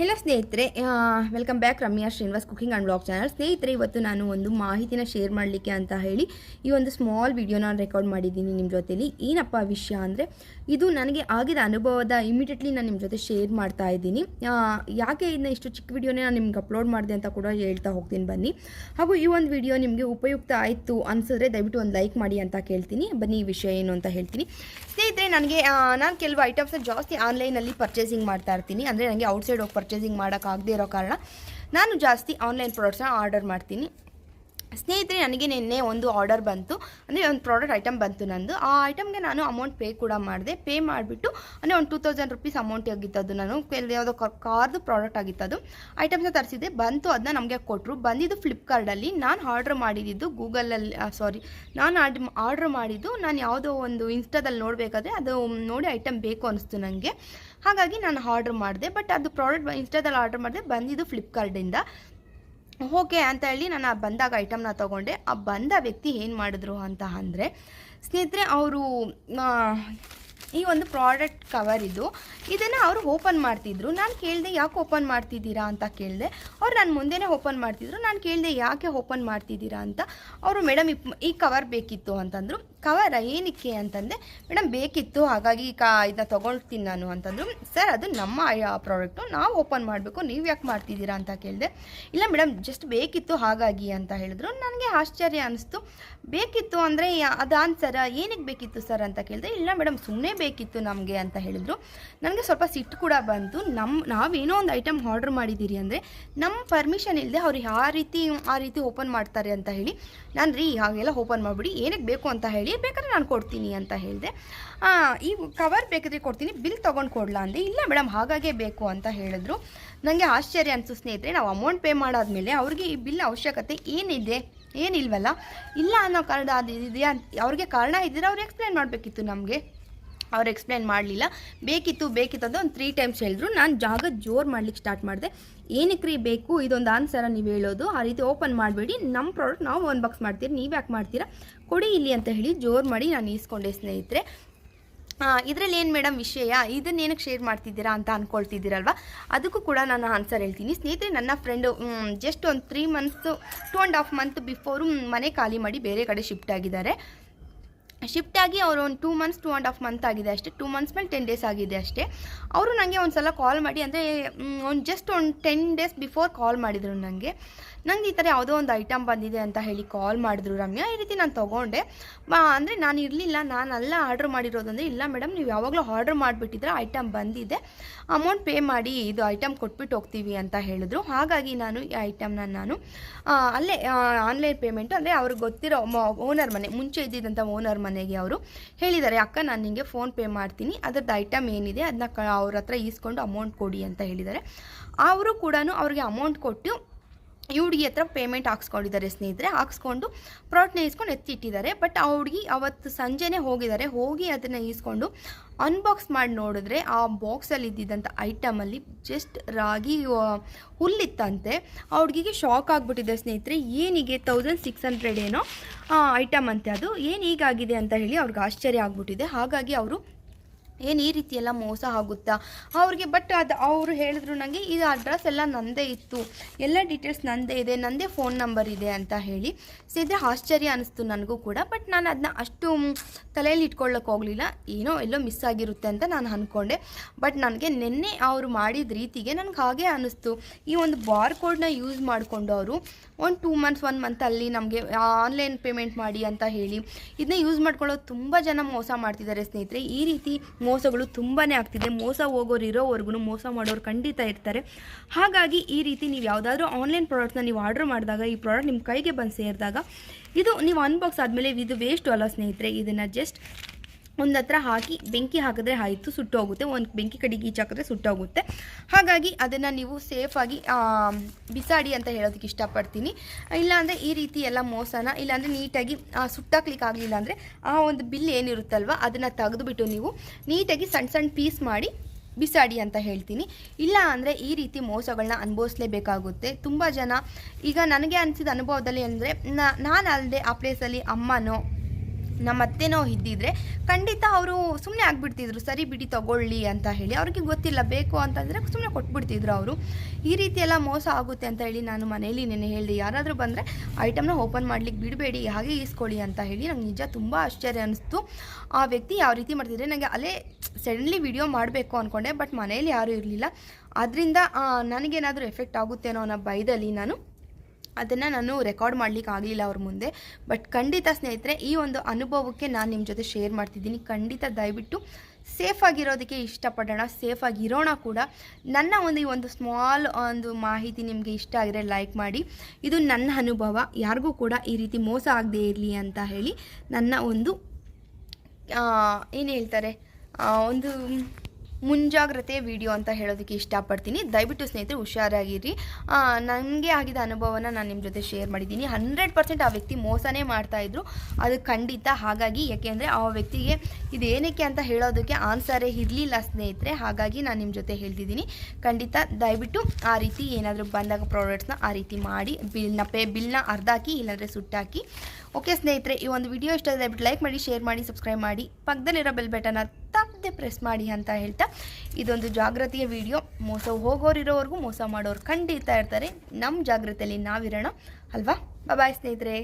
Hello ಸ್ನೇಹಿತರೆ welcome back Ramya Srinivas cooking and blog channel ಸ್ನೇಹಿತರೆ, ಇವತ್ತು ನಾನು ಒಂದು ಮಾಹಿತಿನ ಶೇರ್ ಮಾಡಲಿಕ್ಕೆ ಅಂತ ಹೇಳಿ ಈ ಒಂದು ಸ್ಮಾಲ್ ವಿಡಿಯೋನ ರೆಕಾರ್ಡ್ ಮಾಡಿದ್ದೀನಿ ನಿಮ್ಮ ಜೊತೆಲಿ. ಏನಪ್ಪ ವಿಷಯ ಅಂದರೆ, ಇದು ನನಗೆ ಆಗಿದ ಅನುಭವದ ಇಮಿಡಿಯೇಟ್ಲಿ ನಾನು ನಿಮ್ಮ ಜೊತೆ ಶೇರ್ ಮಾಡ್ತಾ ಇದ್ದೀನಿ. ಯಾಕೆ ಇದನ್ನ ಇಷ್ಟು ಚಿಕ್ಕ ವಿಡಿಯೋನೇ ನಾನು ನಿಮ್ಗೆ ಅಪ್ಲೋಡ್ ಮಾಡಿದೆ ಅಂತ ಕೂಡ ಹೇಳ್ತಾ ಹೋಗ್ತೀನಿ ಬನ್ನಿ. ಹಾಗೂ ಈ ಒಂದು ವಿಡಿಯೋ ನಿಮಗೆ ಉಪಯುಕ್ತ ಆಯಿತು ಅನಿಸಿದ್ರೆ ದಯವಿಟ್ಟು ಒಂದು ಲೈಕ್ ಮಾಡಿ ಅಂತ ಕೇಳ್ತೀನಿ. ಬನ್ನಿ ಈ ವಿಷಯ ಏನು ಅಂತ ಹೇಳ್ತೀನಿ. ಸ್ನೇಹಿತರೆ ನನಗೆ ನಾನು ಕೆಲವು ಐಟಮ್ಸ್ನ ಜಾಸ್ತಿ ಆನ್ಲೈನಲ್ಲಿ ಪರ್ಚೇಸಿಂಗ್ ಮಾಡ್ತಾ ಇರ್ತೀನಿ. ಅಂದರೆ ನನಗೆ ಔಟ್ಸೈಡ್ ಹೋಗಿ ಪರ್ಚೇಸಿಂಗ್ ಮಾಡೋಕ್ಕಾಗದೇ ಇರೋ ಕಾರಣ ನಾನು ಜಾಸ್ತಿ ಆನ್ಲೈನ್ ಪ್ರಾಡಕ್ಟ್ಸ್ನ ಆರ್ಡರ್ ಮಾಡ್ತೀನಿ. ಸ್ನೇಹಿತರೆ, ನನಗೆ ನಿನ್ನೆ ಒಂದು ಆರ್ಡರ್ ಬಂತು. ಅಂದರೆ ಒಂದು ಪ್ರಾಡಕ್ಟ್ ಐಟಮ್ ಬಂತು ನಂದು. ಆ ಐಟಮ್ಗೆ ನಾನು ಅಮೌಂಟ್ ಪೇ ಕೂಡ ಮಾಡಿದೆ. ಪೇ ಮಾಡಿಬಿಟ್ಟು, ಅಂದರೆ ಒಂದು ಟೂ ತೌಸಂಡ್ ರುಪೀಸ್ ಅಮೌಂಟ್ ಅದು ನಾನು. ಯಾವುದೋ ಕಾರ್ದು ಪ್ರಾಡಕ್ಟ್ ಆಗಿತ್ತದು. ಐಟಮ್ಸ್ನ ತರಿಸಿದ್ದೆ. ಬಂತು ಅದನ್ನ ನಮಗೆ ಕೊಟ್ಟರು ಬಂದಿದ್ದು ಫ್ಲಿಪ್ಕಾರ್ಟಲ್ಲಿ ನಾನು ಆರ್ಡ್ರ್ ಮಾಡಿದ್ದು ಗೂಗಲಲ್ಲಿ ಸಾರಿ ನಾನು ಆರ್ಡ್ ಆರ್ಡ್ರ್ ಮಾಡಿದ್ದು, ನಾನು ಯಾವುದೋ ಒಂದು ಇನ್ಸ್ಟಾದಲ್ಲಿ ನೋಡಬೇಕಾದ್ರೆ ಅದು ನೋಡಿ ಐಟಮ್ ಬೇಕು ಅನಿಸ್ತು ನನಗೆ ಹಾಗಾಗಿ ನಾನು ಆರ್ಡ್ರ್ ಮಾಡಿದೆ. ಬಟ್ ಅದು ಪ್ರಾಡಕ್ಟ್ ಇನ್ಸ್ಟಾದಲ್ಲಿ ಆರ್ಡ್ರ್ ಮಾಡಿದೆ. ಬಂದಿದ್ದು ಫ್ಲಿಪ್ಕಾರ್ಟಿಂದ ಓಕೆ ಅಂತ ಹೇಳಿ ನಾನು ಆ ಬಂದಾಗ ಐಟಮ್ನ ತೊಗೊಂಡೆ. ಆ ಬಂದ ವ್ಯಕ್ತಿ ಏನು ಮಾಡಿದ್ರು ಅಂತ ಅಂದರೆ, ಸ್ನೇಹಿತರೆ ಅವರು ಈ ಒಂದು ಪ್ರಾಡಕ್ಟ್ ಕವರ್ ಇದು, ಇದನ್ನು ಅವರು ಓಪನ್ ಮಾಡ್ತಿದ್ರು. ನಾನು ಕೇಳಿದೆ, ಯಾಕೆ ಓಪನ್ ಮಾಡ್ತಿದ್ದೀರಾ? ಅಂತ ಕೇಳಿದೆ. ಅವ್ರು ನಾನು ಮುಂದೆನೇ ಓಪನ್ ಮಾಡ್ತಿದ್ರು. ನಾನು ಕೇಳಿದೆ, ಯಾಕೆ ಓಪನ್ ಮಾಡ್ತಿದ್ದೀರಾ? ಅಂತ. ಅವರು, ಮೇಡಮ್, ಈ ಕವರ್ ಬೇಕಿತ್ತು ಅಂತಂದರು. ಕವರ ಏನಕ್ಕೆ ಅಂತಂದರೆ ಮೇಡಮ್ ಬೇಕಿತ್ತು, ಹಾಗಾಗಿ ಕಾ ಇದನ್ನ ತೊಗೊಳ್ತೀನಿ ನಾನು ಅಂತಂದರು. ಸರ್, ಅದು ನಮ್ಮ ಪ್ರಾಡಕ್ಟು ನಾವು ಓಪನ್ ಮಾಡಬೇಕು, ನೀವು ಯಾಕೆ ಮಾಡ್ತಿದ್ದೀರಾ? ಅಂತ ಕೇಳಿದೆ. ಇಲ್ಲ ಮೇಡಮ್ ಜಸ್ಟ್ ಬೇಕಿತ್ತು, ಹಾಗಾಗಿ ಅಂತ ಹೇಳಿದ್ರು. ನನಗೆ ಆಶ್ಚರ್ಯ ಅನಿಸ್ತು. ಬೇಕಿತ್ತು ಅಂದರೆ, ಅದು ಆನ್ಸರ ಏನಕ್ಕೆ ಬೇಕಿತ್ತು, ಸರ್? ಅಂತ ಕೇಳಿದೆ. ಇಲ್ಲ ಮೇಡಮ್ ಸುಮ್ಮನೆ ಬೇಕಿತ್ತು ನಮಗೆ ಅಂತ ಹೇಳಿದ್ರು. ನನಗೆ ಸ್ವಲ್ಪ ಸಿಟ್ಟು ಕೂಡ ಬಂತು. ನಮ್ಮ ನಾವೇನೋ ಒಂದು ಐಟಮ್ ಆರ್ಡರ್ ಮಾಡಿದ್ದೀರಿ ಅಂದರೆ ನಮ್ಮ ಪರ್ಮಿಷನ್ ಇಲ್ಲದೆ ಅವ್ರು ಯಾವ ರೀತಿ, ಆ ರೀತಿ ಓಪನ್ ಮಾಡ್ತಾರೆ ಅಂತ ಹೇಳಿ ನಾನು ರೀ ಹಾಗೆಲ್ಲ ಓಪನ್ ಮಾಡಿಬಿಡಿ ಏನಕ್ಕೆ ಬೇಕು? ಅಂತ ಹೇಳಿ ಬೇಕಾದ್ರೆ ನಾನು ಕೊಡ್ತೀನಿ ಅಂತ ಹೇಳಿದೆ. ಈ ಕವರ್ ಬೇಕಾದ್ರೆ ಕೊಡ್ತೀನಿ ಬಿಲ್ ತೊಗೊಂಡು ಕೊಡಲಾ ಅಂದೆ. ಇಲ್ಲ ಮೇಡಮ್ ಹಾಗಾಗೇ ಬೇಕು ಅಂತ ಹೇಳಿದ್ರು. ನನಗೆ ಆಶ್ಚರ್ಯ ಅನಿಸು ಸ್ನೇಹಿತರೆ, ನಾವು ಅಮೌಂಟ್ ಪೇ ಮಾಡಾದ್ಮೇಲೆ ಅವ್ರಿಗೆ ಈ ಬಿಲ್ ಅವಶ್ಯಕತೆ ಏನಿದೆ, ಏನಿಲ್ವಲ್ಲ? ಇಲ್ಲ ಅನ್ನೋ ಕಾರಣ ಅದು ಇದೆಯಾ ಅವ್ರಿಗೆ ಕಾರಣ ಇದ್ದರೆ ಅವ್ರು ಎಕ್ಸ್ಪ್ಲೇನ್ ಮಾಡಬೇಕಿತ್ತು ನಮಗೆ. ಅವ್ರು ಎಕ್ಸ್ಪ್ಲೇನ್ ಮಾಡಲಿಲ್ಲ. ಬೇಕಿತ್ತು ಬೇಕಿತ್ತು ಅಂತ ಒಂದು ತ್ರೀ ಟೈಮ್ಸ್ ಹೇಳಿದ್ರು. ನಾನು ಜಾಗ ಜೋರು ಮಾಡ್ಲಿಕ್ಕೆ ಸ್ಟಾರ್ಟ್ ಮಾಡಿದೆ. ಏನಕ್ಕೆ ರೀ ಬೇಕು? ಇದೊಂದು ಆನ್ಸರ ನೀವು ಹೇಳೋದು. ಆ ರೀತಿ ಓಪನ್ ಮಾಡಬೇಡಿ. ನಮ್ಮ ಪ್ರಾಡಕ್ಟ್ ನಾವು ಒಂದು ಬಾಕ್ಸ್ ಮಾಡ್ತೀರಿ, ನೀವು ಯಾಕೆ ಮಾಡ್ತೀರಾ? ಕೊಡಿ ಇಲ್ಲಿ ಅಂತ ಹೇಳಿ ಜೋರು ಮಾಡಿ ನಾನು ಈಸ್ಕೊಂಡೆ ಸ್ನೇಹಿತರೆ. ಇದರಲ್ಲಿ ಏನು ಮೇಡಮ್ ವಿಷಯ? ಇದನ್ನೇನಕ್ಕೆ ಶೇರ್ ಮಾಡ್ತಿದ್ದೀರಾ ಅಂತ ಅಂದ್ಕೊಳ್ತಿದ್ದೀರಲ್ವ ಅದಕ್ಕೂ ಕೂಡ ನಾನು ಆನ್ಸರ್ ಹೇಳ್ತೀನಿ. ಸ್ನೇಹಿತರೆ, ನನ್ನ ಫ್ರೆಂಡು ಜಸ್ಟ್ ಒಂದು three months two and half month before ಮನೆ ಖಾಲಿ ಮಾಡಿ ಬೇರೆ ಕಡೆ ಶಿಫ್ಟ್ ಆಗಿದ್ದಾರೆ. ಶಿಫ್ಟ್ ಆಗಿ ಅವರು ಒಂದು two months two and half month ಆಗಿದೆ ಅಷ್ಟೇ. ಟೂ ಮಂತ್ಸ್ ಮೇಲೆ ಟೆನ್ ಡೇಸ್ ಆಗಿದೆ ಅಷ್ಟೇ. ಅವರು ನನಗೆ ಒಂದು ಸಲ ಕಾಲ್ ಮಾಡಿ ಅಂದರೆ ಒಂದು ಜಸ್ಟ್ ಒಂದು ಟೆನ್ ಡೇಸ್ ಬಿಫೋರ್ ಕಾಲ್ ಮಾಡಿದರು ನನಗೆ ನಂಗೆ ಈ ಥರ ಯಾವುದೋ ಒಂದು ಐಟಮ್ ಬಂದಿದೆ ಅಂತ ಹೇಳಿ ಕಾಲ್ ಮಾಡಿದ್ರು ರಮ್ಯಾ. ಈ ರೀತಿ ನಾನು ತೊಗೊಂಡೆ. ಅಂದರೆ ನಾನು ಇರಲಿಲ್ಲ, ನಾನು ಅಲ್ಲ ಆರ್ಡ್ರ್ ಮಾಡಿರೋದು ಅಂದರೆ ಇಲ್ಲ ಮೇಡಮ್ ನೀವು ಯಾವಾಗಲೂ ಆರ್ಡ್ರ್ ಮಾಡಿಬಿಟ್ಟಿದ್ರೆ ಐಟಮ್ ಬಂದಿದೆ. ಅಮೌಂಟ್ ಪೇ ಮಾಡಿ ಇದು ಐಟಮ್ ಕೊಟ್ಬಿಟ್ಟು ಹೋಗ್ತೀವಿ ಅಂತ ಹೇಳಿದ್ರು. ಹಾಗಾಗಿ ನಾನು ಈ ಐಟಮ್ನ ನಾನು ಅಲ್ಲೇ ಆನ್ಲೈನ್ ಪೇಮೆಂಟು ಅಂದರೆ ಅವ್ರಿಗೆ ಗೊತ್ತಿರೋ ಓನರ್ ಮನೆ, ಮುಂಚೆ ಇದ್ದಿದ್ದಂಥ ಓನರ್ ಮನೆಗೆ ಅವರು ಹೇಳಿದ್ದಾರೆ, ಅಕ್ಕ, ನಾನು ನಿಮಗೆ ಫೋನ್ ಪೇ ಮಾಡ್ತೀನಿ, ಅದ್ರದ್ದು ಐಟಮ್ ಏನಿದೆ ಅದನ್ನ ಅವ್ರ ಹತ್ರ ಈಸ್ಕೊಂಡು ಅಮೌಂಟ್ ಕೊಡಿ ಅಂತ ಹೇಳಿದ್ದಾರೆ. ಅವರು ಕೂಡ ಅವ್ರಿಗೆ ಅಮೌಂಟ್ ಕೊಟ್ಟು ಈ ಹುಡುಗಿ ಹತ್ರ ಪೇಮೆಂಟ್ ಹಾಕ್ಸ್ಕೊಂಡಿದ್ದಾರೆ ಸ್ನೇಹಿತರೆ. ಹಾಕ್ಸ್ಕೊಂಡು ಪ್ರಾಡಕ್ಟ್ನ ಈಸ್ಕೊಂಡು ಎತ್ತಿಟ್ಟಿದ್ದಾರೆ. ಬಟ್ ಆ ಹುಡುಗಿ ಅವತ್ತು ಸಂಜೆನೇ ಹೋಗಿದ್ದಾರೆ. ಹೋಗಿ ಅದನ್ನು ಈಸ್ಕೊಂಡು ಅನ್ಬಾಕ್ಸ್ ಮಾಡಿ ನೋಡಿದ್ರೆ ಆ ಬಾಕ್ಸಲ್ಲಿ ಇದ್ದಿದ್ದಂಥ ಐಟಮಲ್ಲಿ ಜಸ್ಟ್ ರಾಗಿ ಹುಲ್ಲಿತ್ತಂತೆ. ಆ ಹುಡುಗಿಗೆ ಶಾಕ್ ಆಗಿಬಿಟ್ಟಿದೆ ಸ್ನೇಹಿತರೆ. ಏನಿಗೆ ತೌಸಂಡ್ ಸಿಕ್ಸ್ ಹಂಡ್ರೆಡ್ ಏನೋ ಐಟಮ್ ಅಂತೆ ಅದು. ಏನು ಹೀಗಾಗಿದೆ ಅಂತ ಹೇಳಿ ಅವ್ರಿಗೆ ಆಶ್ಚರ್ಯ ಆಗಿಬಿಟ್ಟಿದೆ. ಹಾಗಾಗಿ ಅವರು ಏನು ಈ ರೀತಿ ಎಲ್ಲ ಮೋಸ ಆಗುತ್ತಾ? ಅವ್ರಿಗೆ ಬಟ್ ಅದು ಅವರು ಹೇಳಿದ್ರು ನನಗೆ ಇದು ಅಡ್ರೆಸ್ ಎಲ್ಲ ನಂದೇ ಇತ್ತು. ಎಲ್ಲ ಡೀಟೇಲ್ಸ್ ನಂದೇ ಇದೆ. ನಂದೇ ಫೋನ್ ನಂಬರ್ ಇದೆ ಅಂತ ಹೇಳಿ ಸಿದ್ರೆ ಆಶ್ಚರ್ಯ ಅನಿಸ್ತು ನನಗೂ ಕೂಡ. ಬಟ್ ನಾನು ಅದನ್ನ ಅಷ್ಟು ತಲೆಯಲ್ಲಿ ಇಟ್ಕೊಳ್ಳೋಕೆ ಹೋಗಲಿಲ್ಲ. ಏನೋ ಎಲ್ಲೋ ಮಿಸ್ ಆಗಿರುತ್ತೆ ಅಂತ ನಾನು ಅಂದ್ಕೊಂಡೆ ಬಟ್ ನನಗೆ ನಿನ್ನೆ ಅವರು ಮಾಡಿದ ರೀತಿಗೆ ನನಗೆ ಹಾಗೆ ಅನ್ನಿಸ್ತು ಈ ಒಂದು ಬಾರ್ ಕೋಡ್ನ ಯೂಸ್ ಮಾಡಿಕೊಂಡು ಅವರು ಒಂದು ಟೂ ಮಂತ್ಸ್ ಒನ್ ಮಂತ್ ಅಲ್ಲಿ ನಮಗೆ ಆನ್ಲೈನ್ ಪೇಮೆಂಟ್ ಮಾಡಿ ಅಂತ ಹೇಳಿ ಇದನ್ನ ಯೂಸ್ ಮಾಡ್ಕೊಳ್ಳೋದು ತುಂಬ ಜನ ಮೋಸ ಮಾಡ್ತಿದ್ದಾರೆ ಸ್ನೇಹಿತರೆ. ಈ ರೀತಿ ಮೋಸಗಳು ತುಂಬಾ ಆಗ್ತಿದೆ. ಮೋಸ ಹೋಗೋರು ಇರೋವರೆಗೂ ಮೋಸ ಮಾಡೋರು ಖಂಡಿತ ಇರ್ತಾರೆ. ಹಾಗಾಗಿ ಈ ರೀತಿ ನೀವು ಯಾವುದಾದ್ರೂ ಆನ್ಲೈನ್ ಪ್ರಾಡಕ್ಟ್ನ ನೀವು ಆರ್ಡರ್ ಮಾಡಿದಾಗ, ಈ ಪ್ರಾಡಕ್ಟ್ ನಿಮ್ಮ ಕೈಗೆ ಬಂದು ಸೇರಿದಾಗ, ಇದು ನೀವು ಅನ್ಬಾಕ್ಸ್ ಆದಮೇಲೆ ಇದು ವೇಸ್ಟು ಅಲ್ಲ ಸ್ನೇಹಿತರೆ. ಇದನ್ನು ಜಸ್ಟ್ ಒಂದು ಹತ್ರ ಹಾಕಿ ಬೆಂಕಿ ಹಾಕಿದ್ರೆ ಆಯಿತು ಸುಟ್ಟೋಗುತ್ತೆ ಒಂದು ಬೆಂಕಿ ಕಡೆಗೆ ಈಚಾಕಿದ್ರೆ ಸುಟ್ಟೋಗುತ್ತೆ ಹಾಗಾಗಿ ಅದನ್ನು ನೀವು ಸೇಫಾಗಿ ಬಿಸಾಡಿ ಅಂತ ಹೇಳೋದಕ್ಕೆ ಇಷ್ಟಪಡ್ತೀನಿ. ಇಲ್ಲಾಂದರೆ ಈ ರೀತಿ ಎಲ್ಲ ಮೋಸನ, ಇಲ್ಲಾಂದರೆ ನೀಟಾಗಿ ಸುಟ್ಟಾಕ್ಲಿಕ್ಕೆ ಆಗಲಿಲ್ಲ ಅಂದರೆ ಆ ಒಂದು ಬಿಲ್ ಏನಿರುತ್ತಲ್ವ, ಅದನ್ನು ತೆಗೆದುಬಿಟ್ಟು ನೀವು ನೀಟಾಗಿ ಸಣ್ಣ ಸಣ್ಣ ಪೀಸ್ ಮಾಡಿ ಬಿಸಾಡಿ ಅಂತ ಹೇಳ್ತೀನಿ. ಇಲ್ಲ ಅಂದರೆ ಈ ರೀತಿ ಮೋಸಗಳನ್ನ ಅನುಭವಿಸ್ಲೇಬೇಕಾಗುತ್ತೆ. ತುಂಬ ಜನ, ಈಗ ನನಗೆ ಅನಿಸಿದ ಅನುಭವದಲ್ಲಿ ಅಂದರೆ ನಾನು ಅಲ್ಲದೆ ಆ ಪ್ಲೇಸಲ್ಲಿ ಅಮ್ಮನೋ ನಮ್ಮ ಅತ್ತೆನೋ ಇದ್ದಿದ್ರೆ ಖಂಡಿತ ಅವರು ಸುಮ್ಮನೆ ಆಗಿಬಿಡ್ತಿದ್ರು, ಸರಿ ಬಿಡಿ ತಗೊಳ್ಳಿ ಅಂತ ಹೇಳಿ. ಅವ್ರಿಗೆ ಗೊತ್ತಿಲ್ಲ, ಬೇಕು ಅಂತಂದರೆ ಸುಮ್ಮನೆ ಕೊಟ್ಬಿಡ್ತಿದ್ರು ಅವರು. ಈ ರೀತಿ ಎಲ್ಲ ಮೋಸ ಆಗುತ್ತೆ ಅಂತ ಹೇಳಿ ನಾನು ಮನೇಲಿ ನೆನೆ ಹೇಳಿದೆ, ಯಾರಾದರೂ ಬಂದರೆ ಐಟಮ್ನ ಓಪನ್ ಮಾಡ್ಲಿಕ್ಕೆ ಬಿಡಬೇಡಿ, ಹಾಗೆ ಈಸ್ಕೊಳ್ಳಿ ಅಂತ ಹೇಳಿ ನಂಗೆ ನಿಜ ತುಂಬ ಆಶ್ಚರ್ಯ ಅನ್ನಿಸ್ತು ಆ ವ್ಯಕ್ತಿ ಯಾವ ರೀತಿ ಮಾಡ್ತಿದ್ರೆ ನನಗೆ ಅಲ್ಲೇ ಸಡನ್ಲಿ ವಿಡಿಯೋ ಮಾಡಬೇಕು ಅಂದ್ಕೊಂಡೆ ಬಟ್ ಮನೆಯಲ್ಲಿ ಯಾರೂ ಇರಲಿಲ್ಲ. ಅದರಿಂದ ನನಗೇನಾದರೂ ಎಫೆಕ್ಟ್ ಆಗುತ್ತೇನೋ ಅನ್ನೋ ಭಯದಲ್ಲಿ ನಾನು ಅದನ್ನು ನಾನು ರೆಕಾರ್ಡ್ ಮಾಡ್ಲಿಕ್ಕೆ ಆಗಲಿಲ್ಲ ಅವ್ರ ಮುಂದೆ. ಬಟ್ ಖಂಡಿತ ಸ್ನೇಹಿತರೆ, ಈ ಒಂದು ಅನುಭವಕ್ಕೆ ನಾನು ನಿಮ್ಮ ಜೊತೆ ಶೇರ್ ಮಾಡ್ತಿದ್ದೀನಿ. ಖಂಡಿತ ದಯವಿಟ್ಟು ಸೇಫ್ ಆಗಿರೋದಕ್ಕೆ ಇಷ್ಟಪಡೋಣ. ಸೇಫಾಗಿರೋಣ ಕೂಡ. ನನ್ನ ಒಂದು ಈ ಒಂದು ಸ್ಮಾಲ್ ಒಂದು ಮಾಹಿತಿ ನಿಮಗೆ ಇಷ್ಟ ಆಗಿದ್ರೆ ಲೈಕ್ ಮಾಡಿ. ಇದು ನನ್ನ ಅನುಭವ. ಯಾರಿಗೂ ಕೂಡ ಈ ರೀತಿ ಮೋಸ ಆಗದೇ ಇರಲಿ ಅಂತ ಹೇಳಿ ನನ್ನ ಒಂದು ಏನು ಹೇಳ್ತಾರೆ? ಒಂದು ಮುಂಜಾಗ್ರತೆ ವಿಡಿಯೋ ಅಂತ ಹೇಳೋದಕ್ಕೆ ಇಷ್ಟಪಡ್ತೀನಿ. ದಯವಿಟ್ಟು ಸ್ನೇಹಿತರೆ, ಹುಷಾರಾಗಿರಿ. ನನಗೆ ಆಗಿದ ಅನುಭವನ ನಾನು ನಿಮ್ಮ ಜೊತೆ ಶೇರ್ ಮಾಡಿದ್ದೀನಿ. ಹಂಡ್ರೆಡ್ ಪರ್ಸೆಂಟ್ ಆ ವ್ಯಕ್ತಿ ಮೋಸನೇ ಮಾಡ್ತಾಯಿದ್ರು ಅದು ಖಂಡಿತ. ಹಾಗಾಗಿ ಯಾಕೆಂದರೆ ಆ ವ್ಯಕ್ತಿಗೆ ಇದೇನಕ್ಕೆ ಅಂತ ಹೇಳೋದಕ್ಕೆ ಆನ್ಸರೇ ಇರಲಿಲ್ಲ ಸ್ನೇಹಿತರೆ. ಹಾಗಾಗಿ ನಾನು ನಿಮ್ಮ ಜೊತೆ ಹೇಳ್ತಿದ್ದೀನಿ. ಖಂಡಿತ ದಯವಿಟ್ಟು ಆ ರೀತಿ ಏನಾದರೂ ಬಂದಾಗ ಪ್ರಾಡಕ್ಟ್ಸ್ನ ಆ ರೀತಿ ಮಾಡಿ. ಬಿಲ್ನ ಪೇ ಬಿಲ್ನ ಅರ್ಧಾಕಿ, ಇಲ್ಲಾಂದರೆ ಸುಟ್ಟಾಕಿ. ಓಕೆ ಸ್ನೇಹಿತರೆ, ಈ ಒಂದು ವಿಡಿಯೋ ಇಷ್ಟ ದಯವಿಟ್ಟು ಲೈಕ್ ಮಾಡಿ ಶೇರ್ ಮಾಡಿ ಸಬ್ಸ್ಕ್ರೈಬ್ ಮಾಡಿ. ಪಕ್ಕದಲ್ಲಿರೋ ಬೆಲ್ ಬಟನ್ನ ತಪ್ಪದೆ ಪ್ರೆಸ್ ಮಾಡಿ ಅಂತ ಹೇಳ್ತಾ ಇದೊಂದು ಜಾಗೃತಿಯ ವಿಡಿಯೋ ಮೋಸ ಹೋಗೋರಿರೋವರೆಗೂ ಮೋಸ ಮಾಡೋರು ಖಂಡಿತ ಇರ್ತಾರೆ. ನಮ್ಮ ಜಾಗೃತಿಯಲ್ಲಿ ನಾವಿರೋಣ. ಅಲ್ವಾ? ಬಾಯ್ ಸ್ನೇಹಿತರೆ.